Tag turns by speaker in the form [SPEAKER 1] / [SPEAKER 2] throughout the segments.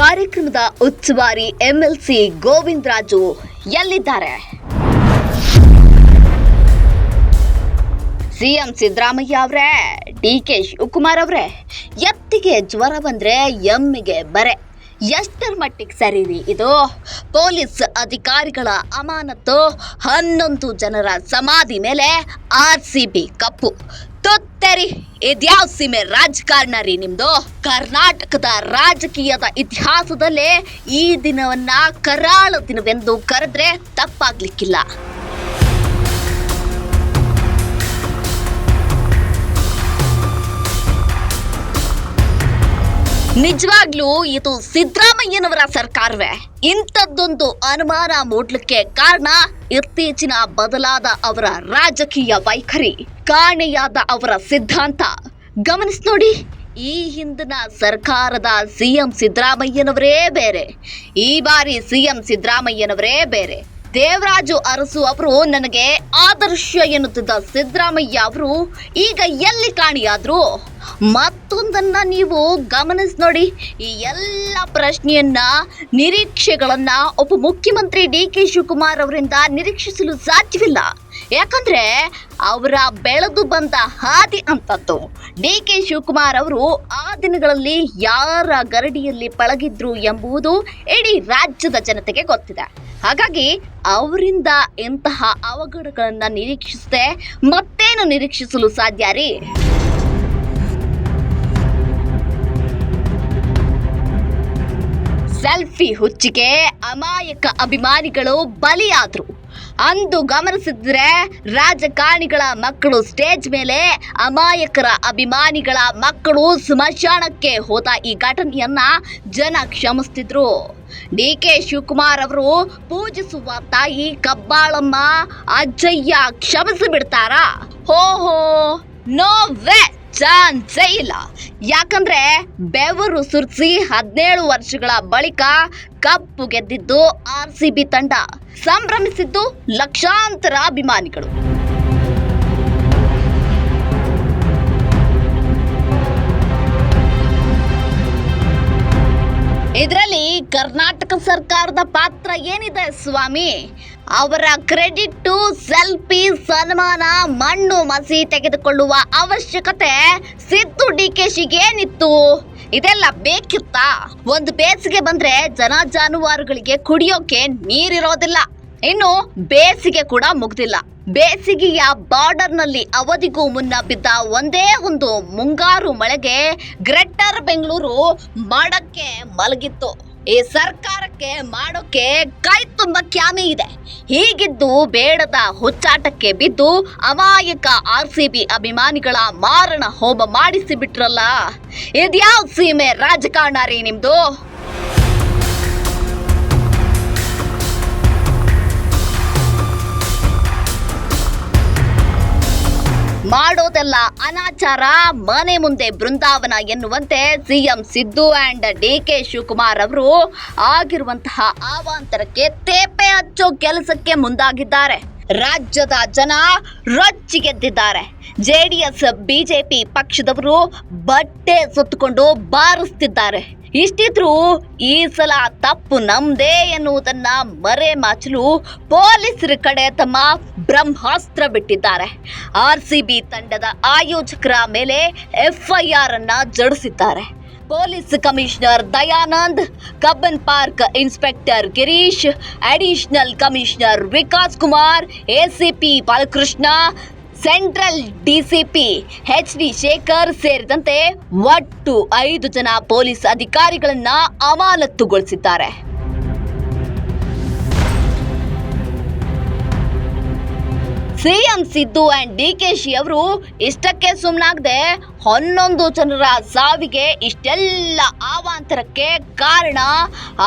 [SPEAKER 1] ಕಾರ್ಯಕ್ರಮದ ಉಸ್ತುವಾರಿ ಎಂಎಲ್ಸಿ ಗೋವಿಂದರಾಜು ಎಲ್ಲಿದ್ದಾರೆ? ಸಿಎಂ ಸಿದ್ದರಾಮಯ್ಯ ಅವರೇ, ಡಿ ಕೆ ಶಿವಕುಮಾರ್ ಅವರೇ, ಎತ್ತಿಗೆ ಜ್ವರ ಬಂದ್ರೆ ಎಮ್ಮಿಗೆ ಬರೆ. ಎಷ್ಟರ ಮಟ್ಟಿಗೆ ಸರಿ ರೀ ಇದು? ಪೊಲೀಸ್ ಅಧಿಕಾರಿಗಳ ಅಮಾನತ್ತು ಹನ್ನೊಂದು ಜನರ ಸಮಾಧಿ ಮೇಲೆ ಆರ್ ಸಿ ಬಿ ಕಪ್ಪು. ತೊತ್ತರಿ ಇದ್ಯಾವ ಸೀಮೆ ರಾಜಕಾರಣ ರೀ ನಿಮ್ದು? ಕರ್ನಾಟಕದ ರಾಜಕೀಯದ ಇತಿಹಾಸದಲ್ಲೇ ಈ ದಿನವನ್ನ ಕರಾಳ ದಿನವೆಂದು ಕರೆದ್ರೆ ತಪ್ಪಾಗ್ಲಿಕ್ಕಿಲ್ಲ. ನಿಜವಾಗ್ಲೂ ಇದು ಸಿದ್ದರಾಮಯ್ಯನವರ ಸರ್ಕಾರವೇ. ಇಂಥದ್ದೊಂದು ಅನುಮಾನ ಮೂಡ್ಲಿಕ್ಕೆ ಕಾರಣ ಇತ್ತೀಚಿನ ಬದಲಾದ ಅವರ ರಾಜಕೀಯ ವೈಖರಿ, ಕಾಣೆಯಾದ ಅವರ ಸಿದ್ಧಾಂತ. ಗಮನಿಸಿ ನೋಡಿ, ಈ ಹಿಂದಿನ ಸರ್ಕಾರದ ಸಿಎಂ ಸಿದ್ದರಾಮಯ್ಯನವರೇ ಬೇರೆ, ಈ ಬಾರಿ ಸಿಎಂ ಸಿದ್ದರಾಮಯ್ಯನವರೇ ಬೇರೆ. ದೇವರಾಜು ಅರಸು ಅವರು ನನಗೆ ಆದರ್ಶ ಎನ್ನುತ್ತಿದ್ದ ಸಿದ್ದರಾಮಯ್ಯ ಅವರು ಈಗ ಎಲ್ಲಿ ಕಾಣಿಯಾದ್ರು? ಮತ್ತೊಂದನ್ನ ನೀವು ಗಮನಿಸಿ ನೋಡಿ, ಈ ಎಲ್ಲ ಪ್ರಶ್ನೆಯನ್ನ, ನಿರೀಕ್ಷೆಗಳನ್ನ ಒಬ್ಬ ಮುಖ್ಯಮಂತ್ರಿ ಡಿ ಕೆ ಶಿವಕುಮಾರ್ ಅವರಿಂದ ನಿರೀಕ್ಷಿಸಲು ಸಾಧ್ಯವಿಲ್ಲ. ಯಾಕಂದ್ರೆ ಅವರ ಬೆಳೆದು ಬಂದ ಹಾದಿ ಅಂತದ್ದು ಡಿ ಕೆ ಶಿವಕುಮಾರ್ ಅವರು ಆ ದಿನಗಳಲ್ಲಿ ಯಾರ ಗರಡಿಯಲ್ಲಿ ಪಳಗಿದ್ರು ಎಂಬುದು ಇಡೀ ರಾಜ್ಯದ ಜನತೆಗೆ ಗೊತ್ತಿದೆ. ಹಾಗಾಗಿ ಅವರಿಂದ ಎಂತಹ ಅವಘಡಗಳನ್ನ ನಿರೀಕ್ಷಿಸದೆ ಮತ್ತೇನು ನಿರೀಕ್ಷಿಸಲು ಸಾಧ್ಯ ರೀ? ಸೆಲ್ಫಿ ಹುಚ್ಚಿಗೆ ಅಮಾಯಕ ಅಭಿಮಾನಿಗಳು ಬಲಿಯಾದ್ರು. ಅಂದು ಗಮನಿಸಿದ್ರೆ ರಾಜಕಾರಣಿಗಳ ಮಕ್ಕಳು ಸ್ಟೇಜ್ ಮೇಲೆ ಅಮಾಯಕರ ಅಭಿಮಾನಿಗಳ ಮಕ್ಕಳು ಸ್ಮಶಾನಕ್ಕೆ ಹೋದ ಈ ಘಟನೆಯನ್ನ ಜನ ಕ್ಷಮಿಸ್ತಿದ್ರು. ಡಿ ಕೆ ಶಿವಕುಮಾರ್ ಅವರು ಪೂಜಿಸುವ ತಾಯಿ ಕಬ್ಬಾಳಮ್ಮ ಅಜ್ಜಯ್ಯ ಕ್ಷಮಿಸಿ ಬಿಡ್ತಾರಾ ಹೋ ಹೋ, ನೋ ವೇ! ಚಾನ್ಸೇ ಇಲ್ಲ ಯಾಕಂದ್ರೆ ಬೆವರು ಸುರಿಸಿ ಹದಿನೇಳು ವರ್ಷಗಳ ಬಳಿಕ ಕಪ್ಪು ಗೆದ್ದಿದ್ದು ಆರ್ ಸಿ ಬಿ ತಂಡ. ಸಂಭ್ರಮಿಸಿದ್ದು ಲಕ್ಷಾಂತರ ಅಭಿಮಾನಿಗಳು. ಇದರಲ್ಲಿ ಕರ್ನಾಟಕ ಸರ್ಕಾರದ ಪಾತ್ರ ಏನಿದೆ ಸ್ವಾಮಿ? ಅವರ ಕ್ರೆಡಿಟ್, ಸೆಲ್ಫಿ, ಸನ್ಮಾನ, ಮಣ್ಣು ಮಸಿ ತೆಗೆದುಕೊಳ್ಳುವ ಅವಶ್ಯಕತೆ ಸಿದ್ದು ಡಿ ಕೆ ಶಿಗೇನಿತ್ತು ಇದೆಲ್ಲ ಬೇಕಿತ್ತಾ? ಒಂದು ಬೇಸಿಗೆ ಬಂದ್ರೆ ಜನ ಜಾನುವಾರುಗಳಿಗೆ ಕುಡಿಯೋಕೆ ನೀರಿರೋದಿಲ್ಲ. ಇನ್ನು ಬೇಸಿಗೆ ಕೂಡ ಮುಗ್ದಿಲ್ಲ. ಬೇಸಿಗೆಯ ಬಾರ್ಡರ್ನಲ್ಲಿ ಅವಧಿಗೂ ಮುನ್ನ ಬಿದ್ದ ಒಂದೇ ಒಂದು ಮುಂಗಾರು ಮಳೆಗೆ ಗ್ರೇಟರ್ ಬೆಂಗಳೂರು ಮಾಡಕ್ಕೆ ಮಲಗಿತ್ತು. ಈ ಸರ್ಕಾರಕ್ಕೆ ಮಾಡೋಕೆ ಕೈ ತುಂಬ ಕ್ಯಾಮಿ ಇದೆ. ಹೀಗಿದ್ದು ಬೇಡದ ಹುಚ್ಚಾಟಕ್ಕೆ ಬಿದ್ದು ಅಮಾಯಕ ಆರ್ ಸಿ ಬಿ ಅಭಿಮಾನಿಗಳ ಮಾರಣ ಹೋಮ ಮಾಡಿಸಿ ಬಿಟ್ರಲ್ಲ? ಇದ್ಯಾವ ಸೀಮೆ ರಾಜಕಾರಣ ರೀ ನಿಮ್ದು? ಮಾಡೋದೆಲ್ಲ ಅನಾಚಾರ, ಮನೆ ಮುಂದೆ ಬೃಂದಾವನ ಎನ್ನುವಂತೆ CM Siddu and D K Shivakumar ಅವರು ಆಗಿರುವಂತಹ ಆವಾಂತರಕ್ಕೆ ತೇಪೆ ಹಚ್ಚೋ ಕೆಲಸಕ್ಕೆ ಮುಂದಾಗಿದ್ದಾರೆ. ರಾಜ್ಯದ ಜನ ರೊಚ್ಚಿಗೆದ್ದಿದ್ದಾರೆ ಎಸ್ ಬಿಜೆಪಿ ಪಕ್ಷದವರು ಬಟ್ಟೆ ಸುತ್ತಕೊಂಡು ಬಾರಿಸ್ತಿದ್ದಾರೆ. ಇಷ್ಟಿದ್ರೂ ಈ ಸಲ ತಪ್ಪು ನಮ್ದೇ ಎನ್ನುವುದನ್ನ ಮರೆ ಮಾಚಲು ಪೊಲೀಸರ ಕಡೆ ತಮ್ಮ ಬ್ರಹ್ಮಾಸ್ತ್ರ ಬಿಟ್ಟಿದ್ದಾರೆ. ಆರ್ ಸಿ ಬಿ ತಂಡದ ಆಯೋಜಕರ ಮೇಲೆ ಎಫ್ಐಆರ್ ಅನ್ನ ಜಡಿಸಿದ್ದಾರೆ. Police commissioner Dayanand, Cubbon Park inspector Girish, additional commissioner Vikas Kumar, ACP Balakrishna, central DCP H D Shekhar ಸೇರಿದಂತೆ ಒಟ್ಟು ಐದು ಜನ ಪೊಲೀಸ್ ಅಧಿಕಾರಿಗಳನ್ನ ಅಮಾನತುಗೊಳಿಸಿದ್ದಾರೆ. CM Siddu and D K Shi ಅವರು ಇಷ್ಟಕ್ಕೆ ಸುಮ್ಮನಾಗದೆ ಹನ್ನೊಂದು ಜನರ ಸಾವಿಗೆ ಇಷ್ಟೆಲ್ಲ ಆವಾಂತರಕ್ಕೆ ಕಾರಣ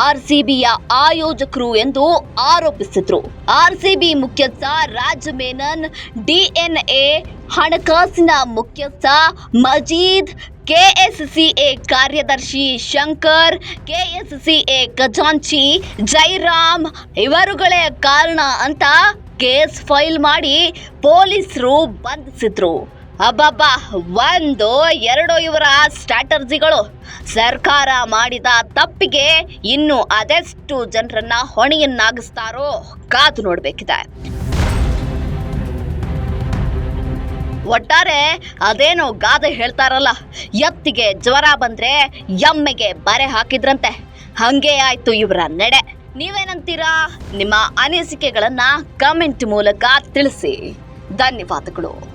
[SPEAKER 1] ಆರ್ ಸಿ ಬಿಯ ಆಯೋಜಕರು ಎಂದು ಆರೋಪಿಸಿದ್ರು. ಆರ್ ಸಿ ಬಿ ಮುಖ್ಯಸ್ಥ ರಾಜ್ ಮೇನನ್ ಎ ಹಣಕಾಸಿನ ಮುಖ್ಯಸ್ಥ ಮಜೀದ್ ಕೆಎಸ್ಸಿಎ ಕಾರ್ಯದರ್ಶಿ ಶಂಕರ್ ಕೆಎಸ್ಸಿಎ ಖಜಾಂಚಿ, ಜೈರಾಮ್, ಇವರುಗಳೇ ಕಾರಣ ಅಂತ ಕೇಸ್ ಫೈಲ್ ಮಾಡಿ ಪೊಲೀಸರು ಬಂಧಿಸಿದ್ರು. ಅಬ್ಬಬ್ಬಾ, ಒಂದು, ಎರಡು ಇವರ ಸ್ಟ್ರಾಟರ್ಜಿಗಳು. ಸರ್ಕಾರ ಮಾಡಿದ ತಪ್ಪಿಗೆ ಇನ್ನು ಅದೆಷ್ಟು ಜನರನ್ನ ಹೊಣೆಯನ್ನಾಗಿಸ್ತಾರೋ ಕಾದು ನೋಡಬೇಕಿದೆ. ಒಟ್ಟಾರೆ ಅದೇನೋ ಗಾದೆ ಹೇಳ್ತಾರಲ್ಲ, ಎತ್ತಿಗೆ ಜ್ವರ ಬಂದ್ರೆ ಎಮ್ಮೆಗೆ ಬರೆ ಹಾಕಿದ್ರಂತೆ. ಹಂಗೆ ಆಯ್ತು ಇವರ ನಡೆ. ನೀವೇನಂತೀರಾ? ನಿಮ್ಮ ಅನಿಸಿಕೆಗಳನ್ನ ಕಮೆಂಟ್ ಮೂಲಕ ತಿಳಿಸಿ. ಧನ್ಯವಾದಗಳು.